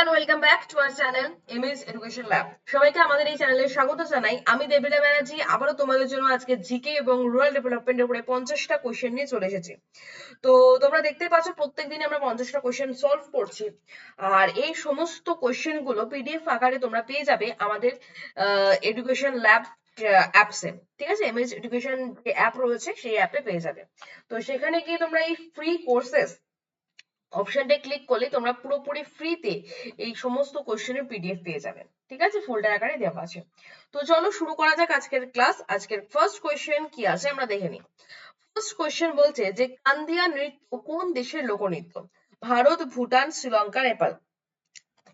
And welcome back to our সবাইকে আমাদের এই চ্যানেলে স্বাগত জানাই। আমি ব্যানার্জি, আবারও তোমাদের জন্য আজকে জিকে এবং রুরাল ডেভেলপমেন্টের উপরে পঞ্চাশটা কোশ্চেন নিয়ে চলে এসেছি। তো তোমরা দেখতে পাচ্ছ আমরা পঞ্চাশটা সলভ করছি। আর এই সমস্ত কোশ্চেনগুলো পিডিএফ আকারে তোমরা পেয়ে যাবে আমাদের এডুকেশন ল্যাব অ্যাপসে ঠিক আছে? এমএস এডুকেশন যে অ্যাপ রয়েছে, সেই অ্যাপে পেয়ে যাবে। তো সেখানে গিয়ে তোমরা এই ফ্রি কোর্সেস অপশনটা ক্লিক করলে তোমরা পুরোপুরি ফ্রিতে এই সমস্ত কোশ্চেনের পিডিএফ পেয়ে যাবে। ঠিক আছে? ফোল্ডার আকারে দেওয়া আছে। তো চলো শুরু করা যাক আজকের ক্লাস আজকের ফার্স্ট কোশ্চেন কি আছে আমরা দেখে নিই। ফার্স্ট কোশ্চেন বলছে যে, কান্দিয়া নৃত্য কোন দেশের লোকনৃত্য? ভারত, ভুটান, শ্রীলঙ্কা, নেপাল।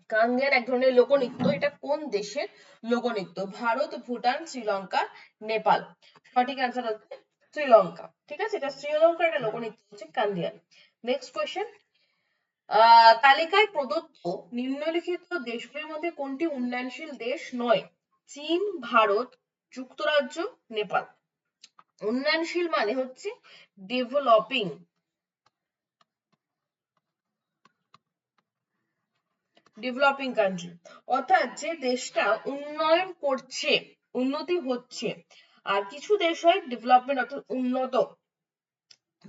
কান্দিয়ান এক ধরনের লোকনৃত্য, এটা কোন দেশের লোকনৃত্য? ভারত, ভুটান, শ্রীলঙ্কা, নেপাল। সঠিক অ্যান্সার হচ্ছে শ্রীলঙ্কা। ঠিক আছে? এটা শ্রীলঙ্কার একটা লোকনৃত্য হচ্ছে কান্দিয়ান নেক্সট কোয়েশ্চেন তালিকায় প্রদত্ত নিম্নলিখিত দেশগুলির মধ্যে কোনটি উন্নয়নশীল দেশ নয়? চীন, ভারত, যুক্তরাজ্য, নেপাল। উন্নয়নশীল মানে হচ্ছে ডেভেলপিং ডেভেলপিং কান্ট্রি অর্থাৎ যে দেশটা উন্নয়ন করছে, উন্নতি হচ্ছে, আর কিছু দেশ হয় ডেভেলপমেন্ট অর্থাৎ উন্নত।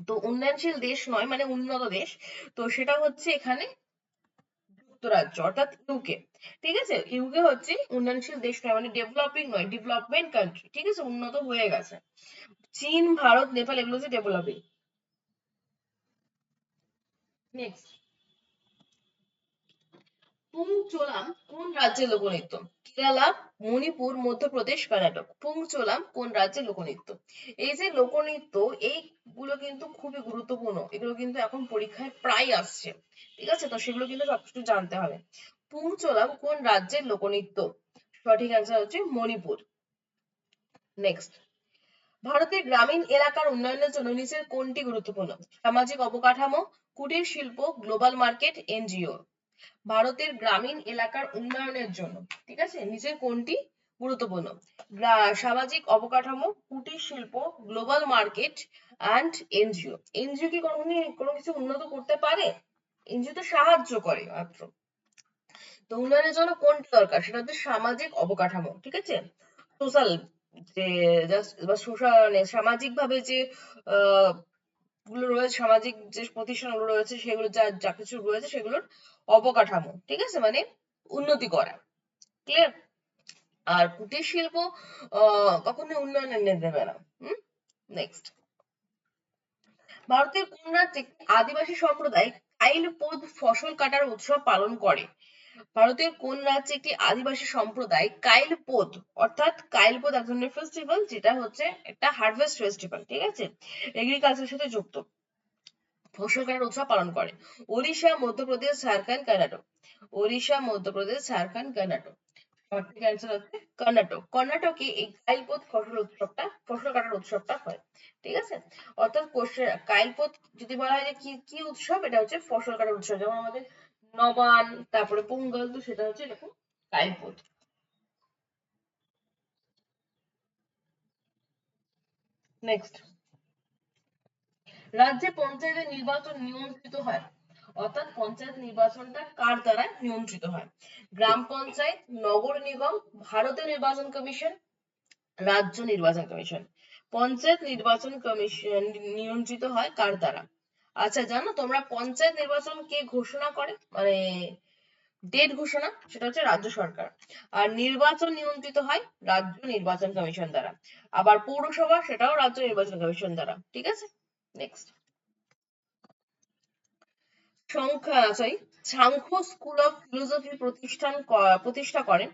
তো উন্নয়নশীল দেশ নয় মানে উন্নত দেশ। তো সেটা হচ্ছে এখানে যুক্তরাজ্য, অর্থাৎ ইউকে ঠিক আছে? ইউকে হচ্ছে উন্নয়নশীল দেশ নয় মানে ডেভেলপিং নয় ডেভেলপমেন্ট কান্ট্রি ঠিক আছে? উন্নত হয়ে গেছে। চীন, ভারত, নেপাল, এগুলো হচ্ছে ডেভেলপিং নেক্সট পুংচোলাম কোন রাজ্যের লোকনৃত্য? কেরালা, মণিপুর, মধ্যপ্রদেশ, কর্ণাটক। পুংচোলাম কোন রাজ্যের লোকনৃত্য? এই যে লোকনৃত্য, এইগুলো কিন্তু খুবই গুরুত্বপূর্ণ। এগুলো কিন্তু এখন পরীক্ষায় প্রায় আসছে। ঠিক আছে? তো সেগুলো কিন্তু সবকিছু জানতে হবে। পুংচোলাম কোন রাজ্যের লোকনৃত্য? সঠিক অ্যান্সার হচ্ছে মণিপুর। নেক্সট ভারতের গ্রামীণ এলাকার উন্নয়নের জন্য নিচের কোনটি গুরুত্বপূর্ণ? সামাজিক অবকাঠামো, কুটির শিল্প, গ্লোবাল মার্কেট, এনজিও। ভারতের গ্রামীণ এলাকার উন্নয়নের জন্য, ঠিক আছে? নিচের কোনটি? গুরুত্বপূর্ণ। সামাজিক অবকাঠামো, কুটির শিল্প, global market and NGO. NGO কি কোনো কোনো কিছু উন্নত করতে পারে? এনজিও তো সাহায্য করে মাত্র। তো উন্নয়নের জন্য কোনটি দরকার? সেটা হচ্ছে সামাজিক অবকাঠামো, ঠিক আছে? সোশ্যাল, যে বা সোশ্যাল সামাজিক ভাবে যে, আহ গুলো রয়েছে, সামাজিক যে প্রতিষ্ঠানগুলো রয়েছে, সেগুলো যা যা কিছু রয়েছে সেগুলোর অবকাঠামো, ঠিক আছে? মানে উন্নতি করা। ক্লিয়ার আর কুটির শিল্প কখনো উন্নয়ন এনে দেবে না। হুম? নেক্সট ভারতের কোন রাজ্যে আদিবাসী সম্প্রদায় কাইলপোদ ফসল কাটার উৎসব পালন করে? ভারতের কোন রাজ্যে একটি আদিবাসী সম্প্রদায় কাইলপোদ অর্থাৎ কাইলপোদ এক ধরনের ফেস্টিভ্যাল যেটা হচ্ছে একটা হারভেস্ট ফেস্টিভ্যাল ঠিক আছে? এগ্রিকালচারের সাথে যুক্ত। ফসল কাটার উৎসব পালন করে। ওড়িশা, মধ্যপ্রদেশ, ঝাড়খণ্ড, কর্ণাটক। ওড়িশা, মধ্যপ্রদেশ, ঝাড়খণ্ড, কর্ণাটক। সঠিক অ্যান্সার হচ্ছে কর্ণাটক। কর্ণাটকে এই কাইলপোত ফসল উৎসবটা, ফসল কাটার উৎসবটা হয়, ঠিক আছে? অর্থাৎ কাইলপোত যদি বলা হয় যে কি কি উৎসব? এটা হচ্ছে ফসল কাটার উৎসব। যেমন আমাদের নবান তারপরে পোঙ্গল, তো সেটা হচ্ছে এরকম কাইলপোত নেক্সট রাজ্যে পঞ্চায়েতের নির্বাচন নিয়ন্ত্রিত হয়। অর্থাৎ পঞ্চায়েত নির্বাচনটা কার দ্বারা নিয়ন্ত্রিত হয়? গ্রাম পঞ্চায়েত, নগর নিগম ভারতের নির্বাচন কমিশন, রাজ্য নির্বাচন কমিশন। পঞ্চায়েত নির্বাচন কমিশন নিয়ন্ত্রিত হয় কার দ্বারা? আচ্ছা জানো তোমরা পঞ্চায়েত নির্বাচন কে ঘোষণা করে? মানে ডেট ঘোষণা, সেটা হচ্ছে রাজ্য সরকার। আর নির্বাচন নিয়ন্ত্রিত হয় রাজ্য নির্বাচন কমিশন দ্বারা। আবার পৌরসভা, সেটাও রাজ্য নির্বাচন কমিশন দ্বারা। ঠিক আছে? নেক্সট সংখ্যা sorry Sankhya school of philosophy প্রতিষ্ঠান প্রতিষ্ঠা করেন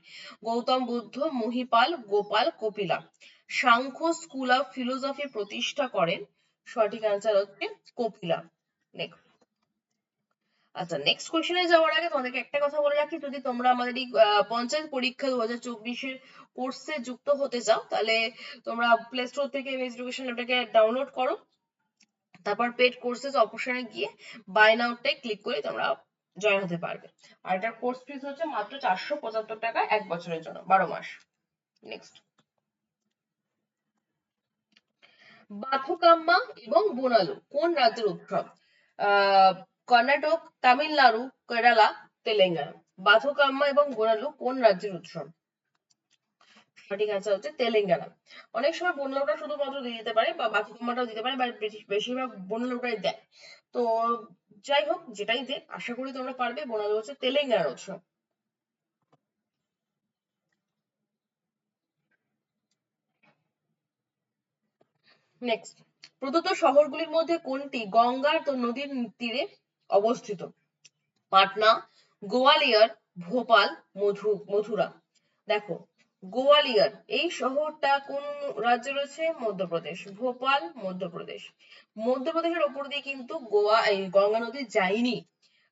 Gautam Buddha, Mahipal, Gopal, Kapila. Sankhya school of philosophy প্রতিষ্ঠা করেন, সঠিক অ্যান্সার হচ্ছে কপিলা। নেক্সট আচ্ছা নেক্সট কোশ্চেনে যাওয়ার আগে তোমাদেরকে একটা কথা বলে রাখি। যদি তোমরা আমাদের এই পঞ্চায়েত পরীক্ষা দু হাজার চব্বিশের কোর্সে যুক্ত হতে চাও, তাহলে তোমরা প্লে স্টোর থেকে এডুকেশন ল্যাবটাকে ডাউনলোড করো। তারপর পেড কোর্সেস অপশনে গিয়ে বাই নাউটাই ক্লিক করে তোমরা জয়েন হতে পারবে। আর এটার কোর্স ফিস হচ্ছে মাত্র চারশো পঁচাত্তর টাকা এক বছরের জন্য, বারো মাস। নেক্সট বাথুকাম্মা এবং বোনালু, কোন রাজ্যের উৎসব? কর্ণাটক, তামিলনাড়ু, কেরালা, তেলেঙ্গানা। বাথকাম্মা এবং বোনালু কোন রাজ্যের উৎসব সঠিক অ্যান্সার হচ্ছে তেলেঙ্গানা। অনেক সময় বোনালুটা শুধুমাত্র দিয়ে দিতে পারে বা বাথকাম্মাটাও দিতে পারে বা বেশিরভাগ বোনালুটাই দেয়। তো যাই হোক, যেটাই দেখ, আশা করি তোমরা পারবে। বোনালু হচ্ছে তেলেঙ্গানার উৎসব নেক্সট প্রদত্ত শহরগুলির মধ্যে কোনটি গঙ্গার নদীর তীরে অবস্থিত? পাটনা, গোয়ালিয়র, ভোপাল, মধু, মথুরা। দেখো, গোয়ালিয়র, এই শহরটা কোন রাজ্যে রয়েছে? মধ্যপ্রদেশ। ভোপাল, মধ্যপ্রদেশ। মধ্যপ্রদেশের ওপর দিয়ে কিন্তু গোয়া, এই গঙ্গা নদী যায়নি।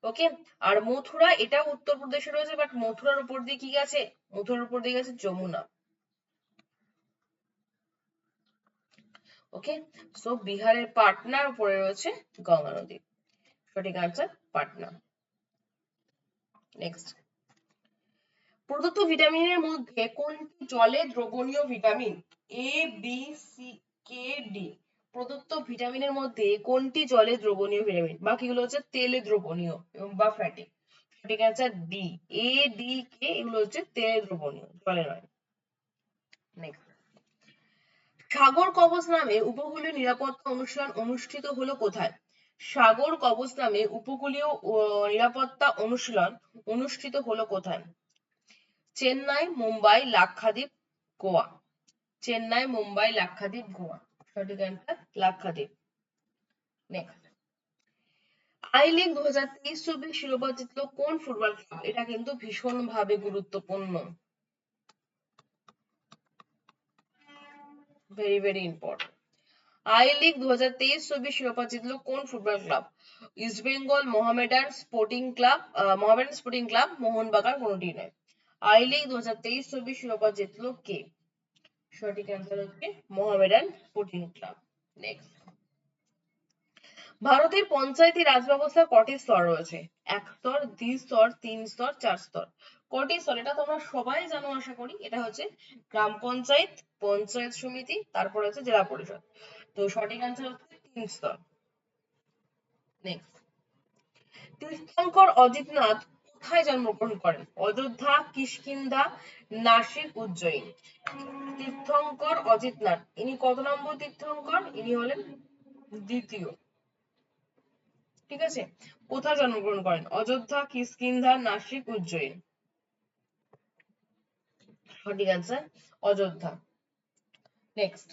ওকে? আর মথুরা, এটা উত্তরপ্রদেশে রয়েছে বাট মথুরার উপর দিয়ে কি গেছে? মথুরার উপর দিয়ে গেছে যমুনা। ওকে সো বিহারের পাটনার উপরে রয়েছে গঙ্গা নদী। সঠিক আনসার পাটনা। নেক্সট প্রদত্ত ভিটামিনের মধ্যে কোনটি জলে দ্রবণীয় vitamin A B C K D প্রদত্ত ভিটামিনের মধ্যে কোনটি জলে দ্রবণীয় ভিটামিন বাকিগুলো হচ্ছে তেলে দ্রবণীয় এবং বা ফ্যাটি সঠিক answer D A D K এগুলো হচ্ছে তেলে দ্রবণীয়, জলে নয়। নেক্সট সাগর কবচ নামে উপকূলীয় নিরাপত্তা অনুশীলন অনুষ্ঠিত হলো কোথায়? সাগর কবচ নামে উপকূলীয় নিরাপত্তা অনুশীলন অনুষ্ঠিত হলো কোথায়? চেন্নাই, মুম্বাই, লাক্ষাদ্বীপ, গোয়া। চেন্নাই, মুম্বাই, লাক্ষাদ্বীপ, গোয়া। সঠিক answer Lakshadweep. Next I league দু হাজার তেইশ চব্বিশ শিরোপা জিতলো কোন ফুটবল ক্লাব এটা কিন্তু ভীষণ ভাবে গুরুত্বপূর্ণ। Very very important I league দু হাজার তেইশ চব্বিশ শিরোপা জিতলো কোন football club East Bengal Mohammedan Sporting Club Mohammedan Sporting Club Mohun Bagan কোনটি নয় আই লিগ দু হাজার তেইশ চব্বিশ শিরোপা জিতলো কে? সঠিক অ্যান্সার হচ্ছে মোহামেডান স্পোর্টিং ক্লাব নেক্সট ভারতের পঞ্চায়েতি রাজ ব্যবস্থার কটি স্তর রয়েছে? এক স্তর দ্বি স্তর, তিন স্তর, চার স্তর। স্তর এটা তোমরা সবাই জানো, আশা করি। এটা হচ্ছে গ্রাম পঞ্চায়েত পঞ্চায়েত সমিতি, তারপর হচ্ছে জেলা পরিষদ। তো সঠিক অ্যান্সার হচ্ছে তিন স্তর। নেক্সট তীর্থঙ্কর অজিতনাথ কোথায় জন্মগ্রহণ করেন? অযোধ্যা, কিষ্কিন্ধা, নাসিক, উজ্জয়িন। তীর্থঙ্কর অজিতনাথ। ইনি কত নম্বর তীর্থঙ্কর? ইনি হলেন দ্বিতীয়। ঠিক আছে? কোথায় জন্মগ্রহণ করেন? অযোধ্যা, কিষ্কিন্ধা, নাসিক, উজ্জয়িন। সঠিক অ্যান্সার অযোধ্যা। নেক্সট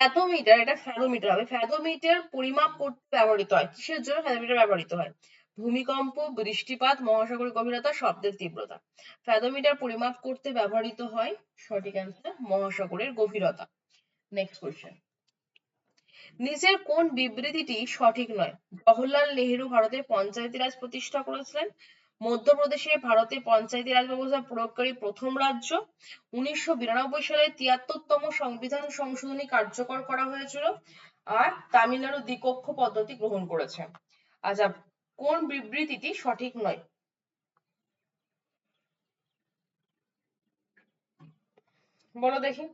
ফ্যাথোমিটার এটা ফ্যাথোমিটার হবে। ফ্যাথোমিটার পরিমাপ করতে ব্যবহৃত হয়। কিসের জন্য ফ্যাথোমিটার ব্যবহৃত হয়? ভূমিকম্প, বৃষ্টিপাত মহাসাগরের গভীরতা, শব্দের তীব্রতা। ফ্যাথোমিটার পরিমাপ করতে ব্যবহৃত হয় সঠিক অ্যান্সার মহাসাগরের গভীরতা। নেক্সট কোয়েশ্চেন নিচের কোন বিবৃতিটি সঠিক নয়? জওহরলাল নেহেরু ভারতের পঞ্চায়েতি রাজ প্রতিষ্ঠা করেছিলেন। মধ্যপ্রদেশে ভারতে পঞ্চায়েতি রাজ ব্যবস্থা প্রয়োগকারী প্রথম রাজ্য। উনিশশো বিরানব্বই সালে তিয়াত্তরতম সংবিধান সংশোধনী কার্যকর করা হয়েছিল আর তামিলনাড়ু দ্বিকক্ষ পদ্ধতি গ্রহণ করেছে। আচ্ছা কোন বিবৃতিটি সঠিক নয়? বলো দেখি।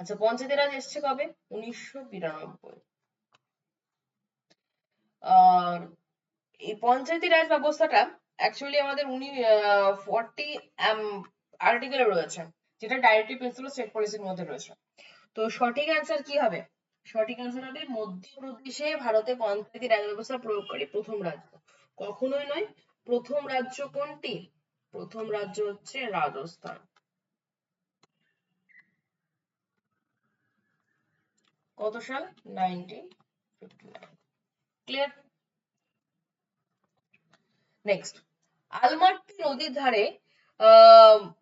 আচ্ছা পঞ্চায়েতি রাজ এসছে কবে? উনিশশো বিরানব্বই। আর এই পঞ্চায়েতি রাজ ব্যবস্থাটা অ্যাকচুয়ালি আমাদের উনি ফর্টি আর্টিকেলে রয়েছে যেটা ডাইরেক্টিভ প্রিন্সিপাল স্টেট পলিসির মধ্যে রয়েছে। তো সঠিক অ্যান্সার কি হবে? সঠিক অ্যান্সার হবে, মধ্যপ্রদেশে ভারতে পঞ্চায়েতি রাজ ব্যবস্থা প্রয়োগকারী প্রথম রাজ্য। কখনোই নয়, প্রথম রাজ্য কোনটি? প্রথম রাজ্য হচ্ছে রাজস্থান। কত সাল? নাইনটিন ক্লিয়ার নেক্সট আলমাট্টি নদীর ধারে, আহ,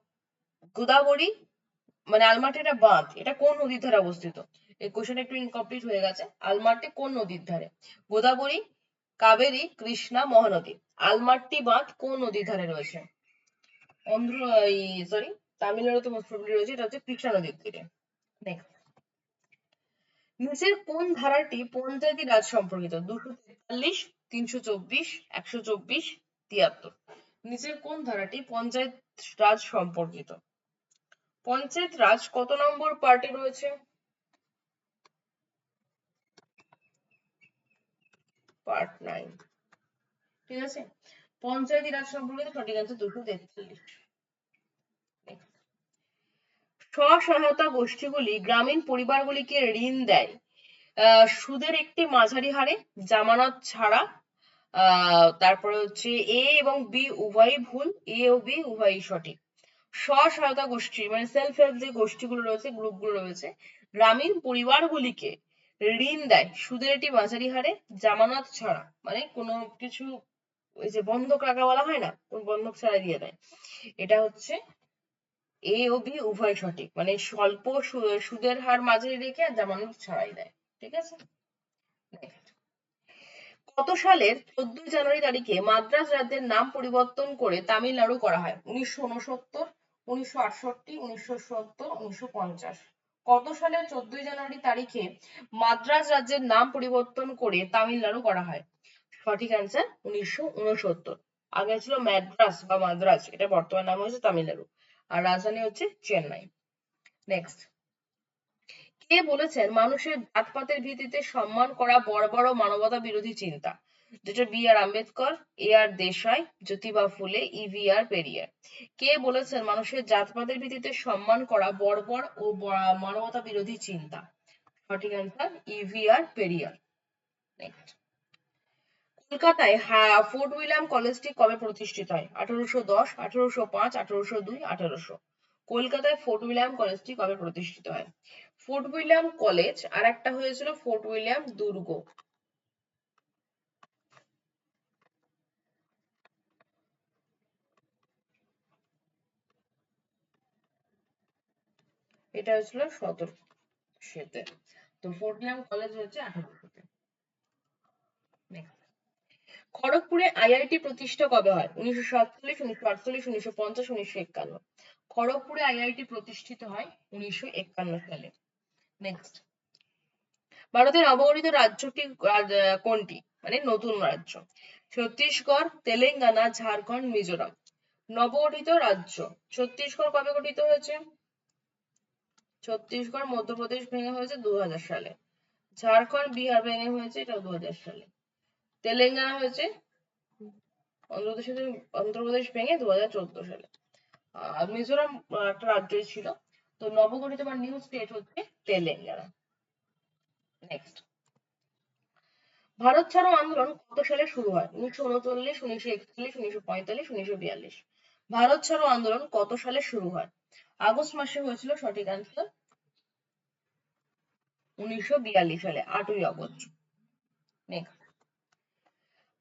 গোদাবরী মানে আলমাটি একটা বাঁধ। এটা কোন নদীর ধারে অবস্থিত? এই কোশ্চেন একটু ইনকমপ্লিট হয়ে গেছে। আলমাটি কোন নদীর ধারে? গোদাবরী, কাবেরী, কৃষ্ণা, মহানদী। আলমাট্টি বাঁধ কোন নদীর ধারে রয়েছে? অন্ধ্র সরি তামিলনাড়ুতে মোস্ট প্রবলি রয়েছে। এটা হচ্ছে কৃষ্ণা নদীর তীরে। নেক্সট নিচের কোন ধারাটি পঞ্চায়েতি রাজ সম্পর্কিত? দুশো তেতাল্লিশ, তিনশো চব্বিশ, একশো চব্বিশ তিয়াত্তর। নিচের কোন ধারাটি পঞ্চায়েত রাজ সম্পর্কিত? পঞ্চায়েত রাজ কত নম্বর পার্টে রয়েছে? Part nine. ঠিক আছে? পঞ্চায়েতি রাজ সম্পর্কিত সঠিক অ্যান্সার দুশো তেতাল্লিশ স্বসহায়তা গোষ্ঠীগুলি গ্রামীণ পরিবারগুলিকে ঋণ দেয়। সুদের একটি মাঝারি হারে, জামানত ছাড়া তারপরে হচ্ছে এ এবং বি উভয়ই ভুল, এ ও বি উভয়ই সঠিক স্বসহায়তা গোষ্ঠী মানে সেলফ হেল্প যে গোষ্ঠীগুলো রয়েছে, গ্রুপগুলো রয়েছে, গ্রামীণ পরিবারগুলিকে ঋণ দেয় সুদের একটি মাঝারি হারে জামানত ছাড়া মানে কোনো কিছু ওই যে বন্ধক রাখা বলা হয় না বন্ধক ছাড়া দিয়ে দেয় এটা হচ্ছে এ ও বি উভয় সঠিক মানে স্বল্প সুদের হার মাঝারি রেখে জামানত ছাড়াই দেয়, ঠিক আছে. কত সালের চোদ্দই জানুয়ারি তারিখে মাদ্রাজ রাজ্যের নাম পরিবর্তন করে তামিলনাড়ু করা হয়। উনিশশো উনসত্তর উনিশশো আটষট্টি, উনিশশো সত্তর, উনিশশো পঞ্চাশ। কত সালের চোদ্দই জানুয়ারি তারিখে মাদ্রাজ রাজ্যের নাম পরিবর্তন করে তামিলনাড়ু করা হয়। সঠিক অ্যান্সার উনিশশো উনসত্তর আগে ছিল ম্যাদ্রাস বা মাদ্রাজ, এটা বর্তমান নাম হচ্ছে তামিলনাড়ু। আর রাজধানী হচ্ছে চেন্নাই। নেক্সট কে বলেছেন, মানুষের জাতপাতের ভিত্তিতে সম্মান করা বড় বড় মানবতা বিরোধী চিন্তা। যেটা B R Ambedkar, A R Desai, Jyotiba Phule E V R Periyar. কে বলেছেন, মানুষের জাতপাতের ভিত্তিতে সম্মান করা বর্বর ও মানবতা বিরোধী চিন্তা? সঠিক answer E V R Periyar. Next কলকাতায় ফোর্ট উইলিয়াম কলেজটি কবে প্রতিষ্ঠিত হয়? আঠারোশো দশ, আঠারোশো পাঁচ, আঠারোশো দুই, আঠারোশো। কলকাতায় ফোর্ট উইলিয়াম কলেজটি কবে প্রতিষ্ঠিত হয়? ফোর্ট উইলিয়াম কলেজ আর একটা হয়েছিল ফোর্ট উইলিয়াম দুর্গ। এটা হয়েছিল সতেরোশোতে। তো ফোর্ট উইলিয়াম কলেজ হচ্ছে আঠারোশোতে। খড়গপুরে আইআইটি প্রতিষ্ঠা কবে হয়? উনিশশো সাতচল্লিশ, উনিশশো আটচল্লিশ, উনিশশো পঞ্চাশ, উনিশশো একান্ন। খড়গপুরে আইআইটি প্রতিষ্ঠিত হয় উনিশশো একান্ন সালে। নেক্সট ভারতের অবগঠিত রাজ্যটি কোনটি? মানে নতুন রাজ্য। ছত্তিশগড়, তেলেঙ্গানা, ঝাড়খণ্ড, মিজোরাম। নবগঠিত রাজ্য। ছত্তিশগড় কবে গঠিত হয়েছে? ছত্তিশগড়, মধ্যপ্রদেশ ভেঙে হয়েছে দু হাজার সালে। ঝাড়খণ্ড, বিহার ভেঙে হয়েছে এটা দু হাজার সালে। তেলেঙ্গানা হয়েছে অন্ধ্রপ্রদেশ অন্ধ্রপ্রদেশ ভেঙে দু হাজার চোদ্দ সালে। মিজোরাম একটা রাজ্যই ছিল। তো নবগঠিত বা নিউ স্টেট হচ্ছে তেলেঙ্গানা। নেক্সট ভারত ছাড়ো আন্দোলন কত সালে শুরু হয়? উনিশশো উনচল্লিশ, উনিশশো একচল্লিশ, উনিশশো পঁয়তাল্লিশ, উনিশশো বিয়াল্লিশ। ভারত ছাড়ো আন্দোলন কত সালে শুরু হয়? আগস্ট মাসে হয়েছিল সঠিক অ্যান্সার উনিশশো বিয়াল্লিশ সালে, আটই আগস্ট। নেক্সট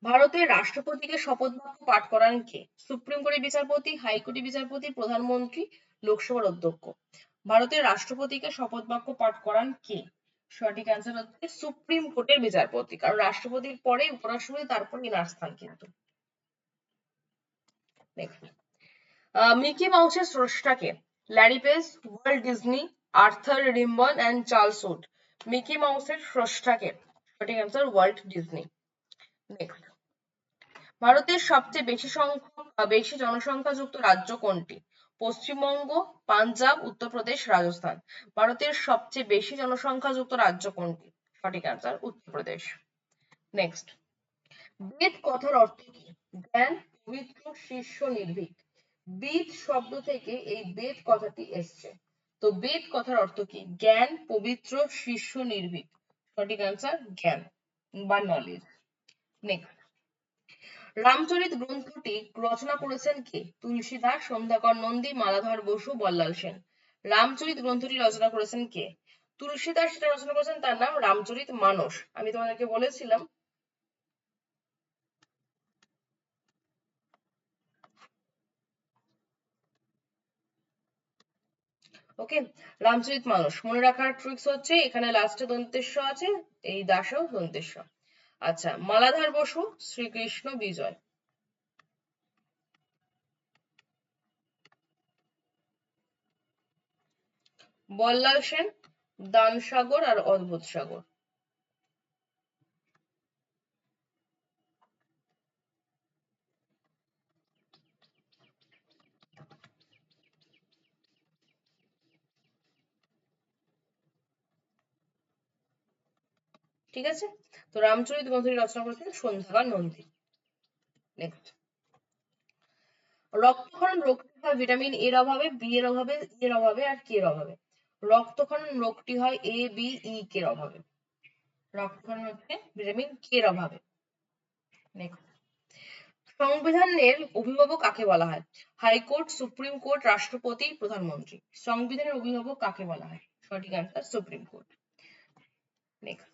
ভারতের রাষ্ট্রপতিকে শপথ বাক্য পাঠ করান কে? সুপ্রিম কোর্টের বিচারপতি, হাইকোর্টের বিচারপতি, প্রধানমন্ত্রী, লোকসভার অধ্যক্ষ। ভারতের রাষ্ট্রপতিকে শপথ বাক্য পাঠ করান কে? সঠিক অ্যান্সার হচ্ছে সুপ্রিম কোর্টের বিচারপতি। কারণ রাষ্ট্রপতির পরে উপরাষ্ট্রপতি, তারপর এনার স্থান কিন্তু। মিকি মাউসের স্রষ্টাকে Larry Page Walt Disney, Arthur রিম্বন and Charles Wood. Mickey মাউসের স্রষ্টাকে সঠিক অ্যান্সার ওয়াল্ট ডিজনি। নেক্সট ভারতের সবচেয়ে বেশি সংখ্যক বেশি জনসংখ্যাযুক্ত রাজ্য কোনটি? পশ্চিমবঙ্গ, পাঞ্জাব, উত্তরপ্রদেশ, রাজস্থান। ভারতের সবচেয়ে বেশি জনসংখ্যাযুক্ত রাজ্য কোনটি? সঠিক অ্যান্সার উত্তরপ্রদেশ। নেক্সট বেদ কথার অর্থ কি? জ্ঞান, পবিত্র শীর্ষ নির্ভীক। বেদ শব্দ থেকে এই বেদ কথাটি এসছে। তো বেদ কথার অর্থ কি? জ্ঞান, পবিত্র শীর্ষ নির্ভীক। সঠিক অ্যান্সার জ্ঞান বা নলেজ নেক্সট রামচরিত গ্রন্থটি রচনা করেছেন কে? তুলসীদাস সন্ধ্যাকর নন্দী, মালাধর বসু, বল্লাল সেন। রামচরিত গ্রন্থটি রচনা করেছেন কে? তুলসীদাস সেটা রচনা করেছেন তার নাম রামচরিত মানস। আমি তোমাদেরকে বলেছিলাম, ওকে? রামচরিত মানস। মনে রাখার ট্রিক্স হচ্ছে, এখানে লাস্টে দন্তেশ্ব আছে, এই দাসও দন্তেশ্ব। আচ্ছা মালাধার বসু শ্রীকৃষ্ণ বিজয়। বল্লাল সেন দান সাগর আর অদ্ভুত সাগর। ঠিক আছে? তো রামচরিত গ্রন্থটি রচনা করেছিলেন সন্ধ্যাকর নন্দী। নেক্সট রক্তক্ষরণ রোগটি হয় ভিটামিন এর অভাবে, বি এর অভাবে এর অভাবে আর কে এর অভাবে। রক্তক্ষরণ রোগটি হয় এ, বি, ই, কে এর অভাবে। রক্তক্ষরণ হচ্ছে ভিটামিন কে এর অভাবে। নেক্সট সংবিধানের অভিভাবক কাকে বলা হয়? হাইকোর্ট, সুপ্রিম কোর্ট, রাষ্ট্রপতি, প্রধানমন্ত্রী। সংবিধানের অভিভাবক কাকে বলা হয়? সঠিক answer Supreme Court. Next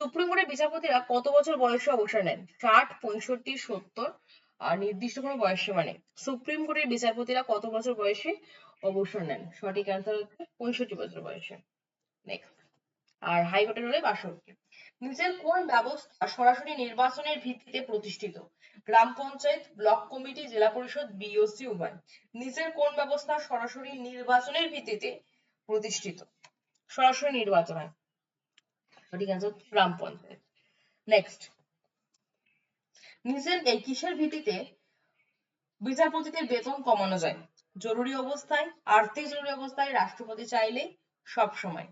Supreme কোর্টের বিচারপতিরা কত বছর বয়সে অবসর নেন? ষাট, পঁয়ষট্টি, সত্তর, আর নির্দিষ্ট কোনো বয়স নেই। সুপ্রিম কোর্টের বিচারপতিরা কত বছর বয়সে অবসর নেন? সঠিক অ্যান্সার হচ্ছে পঁয়ষট্টি বছর বয়সে। নেক্সট আর হাইকোর্টের হলে বাষট্টি। নিচের কোন ব্যবস্থা সরাসরি নির্বাচনের ভিত্তিতে প্রতিষ্ঠিত? গ্রাম পঞ্চায়েত, ব্লক কমিটি, জেলা পরিষদ বিওসি উভয়। নিচের কোন ব্যবস্থা সরাসরি নির্বাচনের ভিত্তিতে প্রতিষ্ঠিত? সরাসরি নির্বাচন হয় সঠিক অ্যান্সার গ্রাম পঞ্চায়েত নেক্সট নিচের এই কিসের ভিত্তিতে বিচারপতিদের বেতন কমানো যায়? জরুরি অবস্থায়, আর্থিক জরুরি অবস্থায় রাষ্ট্রপতি চাইলে সব সময়।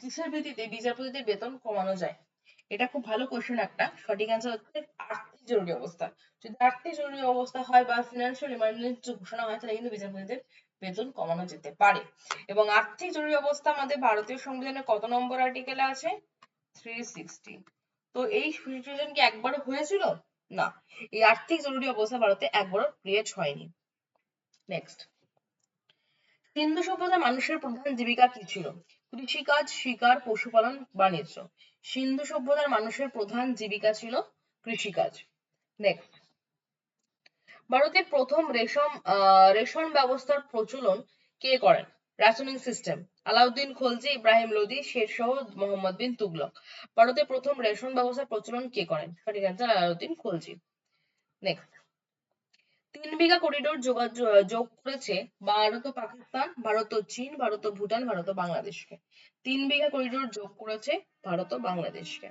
কিসের ভিত্তিতে বিচারপতিদের বেতন কমানো যায়? এটা খুব ভালো কোশ্চেন একটা। সঠিক অ্যান্সার হচ্ছে আর্থিক জরুরি অবস্থা। যদি আর্থিক জরুরি অবস্থা হয় বা ফিনান্সিয়াল ইমার্জেন্সি ঘোষণা হয়, তাহলে কিন্তু বিচারপতিদের বেতন কমানো যেতে পারে। এবং আর্থিক জরুরি অবস্থা আমাদের ভারতীয় সংবিধানের কত নম্বর আর্টিকেলে আছে? থ্রি সিক্সটি তো এই সিচুয়েশন কি একবারও হয়েছিল? না। এই আর্থিক জরুরি অবস্থা ভারতে একবারও ক্রিয়েট হয়নি। নেক্সট সিন্ধু সভ্যতার মানুষের প্রধান জীবিকা কি ছিল? কৃষিকাজ, শিকার, পশুপালন, বাণিজ্য। সিন্ধু সভ্যতার মানুষের প্রধান জীবিকা ছিল কৃষিকাজ। নেক্সট ভারতের প্রথম রেশম রেশন ব্যবস্থার প্রচলন কে করেন? Rationing system Alauddin Khalji, Ibrahim Lodi Sher Shah Mohammad bin Tughlaq. ভারতের প্রথম রেশন ব্যবস্থার প্রচলন কে করেন? সঠিক অ্যান্সার আলাউদ্দিন খলজি। নেক্সট তিন বিঘা করিডোর যোগ করেছে ভারত ও পাকিস্তান, ভারত ও চীন, ভারত ও ভুটান, ভারত ও বাংলাদেশকে। তিন বিঘা করিডোর যোগ করেছে ভারত ও বাংলাদেশকে।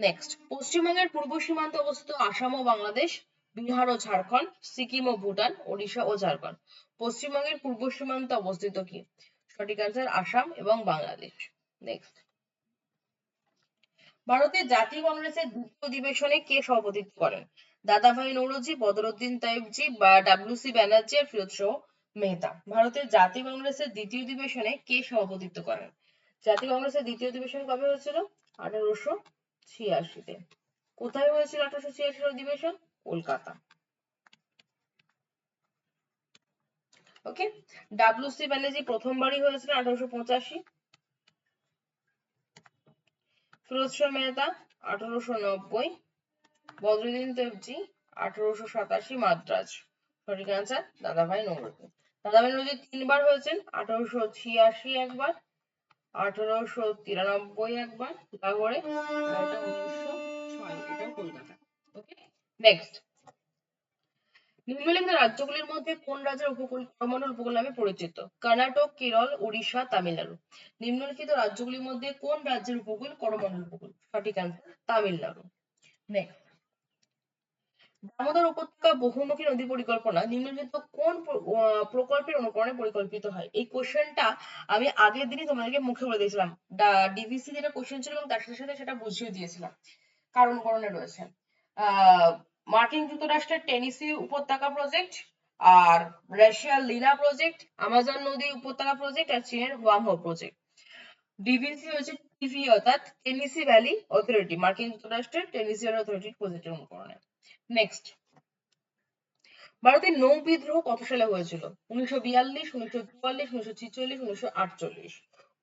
নেক্সট পশ্চিমবঙ্গের পূর্ব সীমান্তে অবস্থিত আসাম ও বাংলাদেশ বিহার ও ঝাড়খণ্ড, সিকিম ও ভুটান, ওড়িশা ও ঝাড়খণ্ড। পশ্চিমবঙ্গের পূর্ব সীমান্তে অবস্থিত কি? সঠিক অ্যান্সার আসাম এবং বাংলাদেশ। নেক্সট ভারতের জাতীয় কংগ্রেসের দ্বিতীয় অধিবেশনে কে সভাপতিত্ব করেন? দাদাভাই নৌরোজি, বদরুদ্দিন তাইবজি বা ডাব্লিউসি ব্যানার্জি আর ফিরোজ শাহ মেহতা। ভারতের জাতীয় কংগ্রেসের দ্বিতীয় অধিবেশনে কে সভাপতিত্ব করেন? জাতীয় কংগ্রেসের দ্বিতীয় অধিবেশন কবে হয়েছিল? আঠারোশো ছিয়াশিতে। কোথায় হয়েছিল আঠারোশো ছিয়াশির অধিবেশন? Kolkata. Okay W C Banerjee প্রথমবারই হয়েছিল আঠারোশো পঁচাশি। ফিরোজ শাহ মেহতা আঠারোশো নব্বই। বদরুদ্দিন তৈবজি আঠারোশো সাতাশি মাদ্রাজ। সঠিক অ্যান্সার দাদাভাই নৌরুজি দাদাভাই নৌরুজি তিনবার হয়েছেন, আঠারোশো ছিয়াশি একবার, আঠারোশো তিরানব্বই একবার লাহোরে উনিশশো নেক্সট নিম্নলিখিত রাজ্যগুলির মধ্যে কোন রাজ্যের উপকূল করমণ্ডল উপকূল নামে পরিচিত? কর্ণাটক, কেরল উড়িষ্যা তামিলনাড়ু। নিম্নলিখিত রাজ্যগুলির মধ্যে কোন রাজ্যের উপকূল করমণ্ডল উপকূল? সঠিক অ্যান্সার তামিলনাড়ু। নেক্সট দামোদর উপত্যকা বহুমুখী নদী পরিকল্পনা নিম্নলিখিত কোন প্রকল্পের অনুকরণে পরিকল্পিত হয়? এই কোশ্চেনটা আমি আগের দিনই তোমাদেরকে মুখে বলে দিয়েছিলাম। ডিভিসি যেটা কোশ্চেন ছিল এবং তার সাথে সাথে সেটা বুঝিয়ে দিয়েছিলাম। কারণ করণে রয়েছে। আহ মার্কিন যুক্তরাষ্ট্রের টেনিসি উপত্যকা প্রজেক্ট আর রাশিয়ার লীলা প্রজেক্ট, আমাজন নদী উপত্যকা প্রজেক্ট আর চীনের ওয়াংহো প্রজেক্ট। ডিভিসি হচ্ছে টিভি অর্থাৎ টেনিসি ভ্যালি অথরিটি, মার্কিন যুক্তরাষ্ট্রের টেনিসি ভ্যালি অথরিটির প্রজেক্টের অনুকরণে। নেক্সট ভারতের নৌ বিদ্রোহ কত সালে হয়েছিল? উনিশশো বিয়াল্লিশ, উনিশশো চুয়াল্লিশ, উনিশশো ছিচল্লিশ, উনিশশো আটচল্লিশ।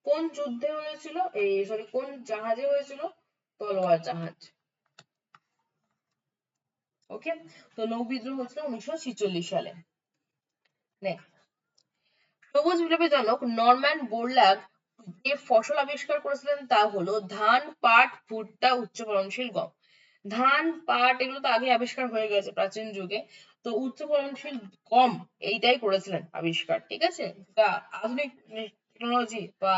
কোন যুদ্ধে হয়েছিল? এই সরি কোন জাহাজে হয়েছিল? তলোয়ার জাহাজ। ওকে তো নৌ বিদ্রোহ হচ্ছিল উনিশশো সালে। নেক্সট সবুজ বিপ্লবের জনক নরম্যান বোরল্যাগ যে ফসল আবিষ্কার করেছিলেন তা হলো ধান, পাট, ভুট্টা, উচ্চ ফলনশীল গম। ধান, পাট এগুলো তো আগে আবিষ্কার হয়ে গেছে প্রাচীন যুগে। তো উচ্চ ফলনশীল গম এইটাই করেছিলেন আবিষ্কার, ঠিক আছে? যা আধুনিক টেকনোলজি বা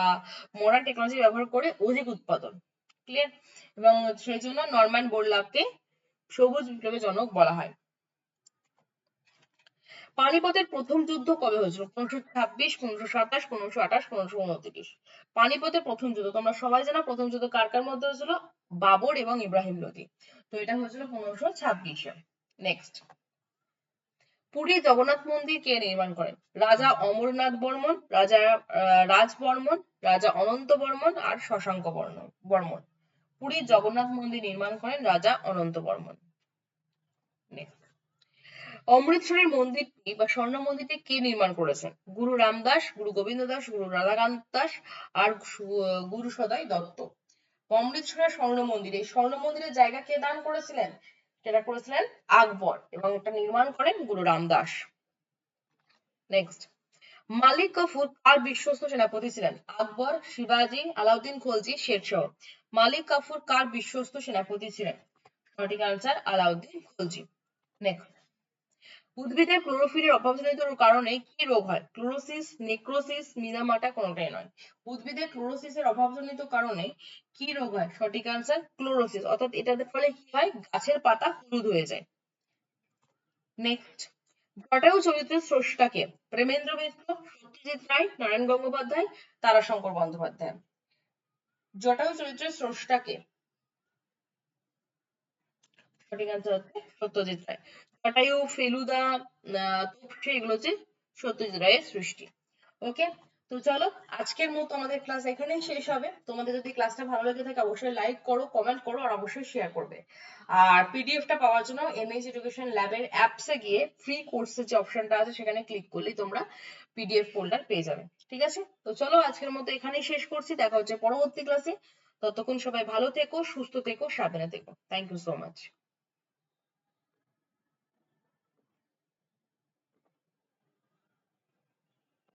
মডার্ন টেকনোলজি ব্যবহার করে অধিক উৎপাদন ক্লিয়ার এবং সেই জন্য নরম্যান বোরলাগকে সবুজ বিপ্লবের জনক বলা হয়। পানিপথের প্রথম যুদ্ধ কবে হয়েছিল? পনেরোশো ছাব্বিশ পনেরোশো সাতাশ পনেরোশো আঠাশ পনেরোশো উনত্রিশ। পানিপথের প্রথম যুদ্ধ, তোমরা সবাই জানো প্রথম যুদ্ধ কার কার মধ্যে হয়েছিল? বাবর এবং ইব্রাহিম লোদি। তো এটা হয়েছিল পনেরোশো ছাব্বিশে। নেক্সট পুরী জগন্নাথ মন্দির কে নির্মাণ করেন? রাজা অমরনাথ বর্মন, রাজা রাজ বর্মন, রাজা অনন্ত বর্মন আর শশাঙ্ক বর্মন। পুরীর জগন্নাথ মন্দির নির্মাণ করেন রাজা অনন্ত বর্মন. অমৃতসরের মন্দিরটি বা স্বর্ণ মন্দিরটি কে নির্মাণ করেছেন? গুরু রামদাস, গুরু গোবিন্দ দাস গুরু রাধাকান্ত দাস আর গুরু সদয় দত্ত। অমৃতসরের স্বর্ণ মন্দির, এই স্বর্ণ মন্দিরের জায়গা কে দান করেছিলেন? সেটা করেছিলেন আকবর এবং এটা নির্মাণ করেন গুরু রামদাস। নেক্সট মালিক কাফুর কার বিশ্বস্ত সেনাপতি ছিলেন। আকবর, শিবাজি, আলাউদ্দিন খলজি, শেরশাহ। মালিক কাফুর কার বিশ্বস্ত সেনাপতি ছিলেন? সঠিক আনসার আলাউদ্দিন খলজি। নেক্সট উদ্ভিদের ক্লোরোফিলের অভাবজনিত কারণে কি রোগ হয়? ক্লোরোসিস নেক্রোসিস মিনামাটা কোনোটাই নয়। উদ্ভিদের ক্লোরোসিসের অভাবজনিত কারণে কি রোগ হয়? সঠিক আনসার ক্লোরোসিস অর্থাৎ এটার ফলে কি হয়? গাছের পাতা হলুদ হয়ে যায়। নেক্সট জটায়ু চরিত্রের স্রষ্টাকে প্রেমেন্দ্র মিত্র, সত্যজিৎ রায়, নারায়ণ গঙ্গোপাধ্যায়, তারাশঙ্কর বন্দ্যোপাধ্যায়। জটায়ু চরিত্রের স্রষ্টাকে সঠিক আনসার হচ্ছে সত্যজিৎ রায়। জটায়ু, ফেলুদা তোপসে, এগুলো হচ্ছে সত্যজিৎ রায়ের সৃষ্টি। ওকে তো চলো, আজকের মতো আমাদের ক্লাস এখানেই শেষ হবে। তোমাদের যদি ক্লাসটা ভালো লেগে থাকে, অবশ্যই লাইক করো কমেন্ট করো, আর অবশ্যই শেয়ার করবে। আর পিডিএফটা পাওয়ার জন্য এমএস এডুকেশন ল্যাবের অ্যাপসে গিয়ে ফ্রি কোর্সের যে অপশনটা আছে, সেখানে ক্লিক করলেই তোমরা পিডিএফ ফোল্ডার পেয়ে যাবে। ঠিক আছে? তো চলো, আজকের মতো এখানেই শেষ করছি। দেখা হচ্ছে পরবর্তী ক্লাসে ততক্ষণ সবাই ভালো থেকো, সুস্থ থেকো, সাবধানে থেকো। Thank you so much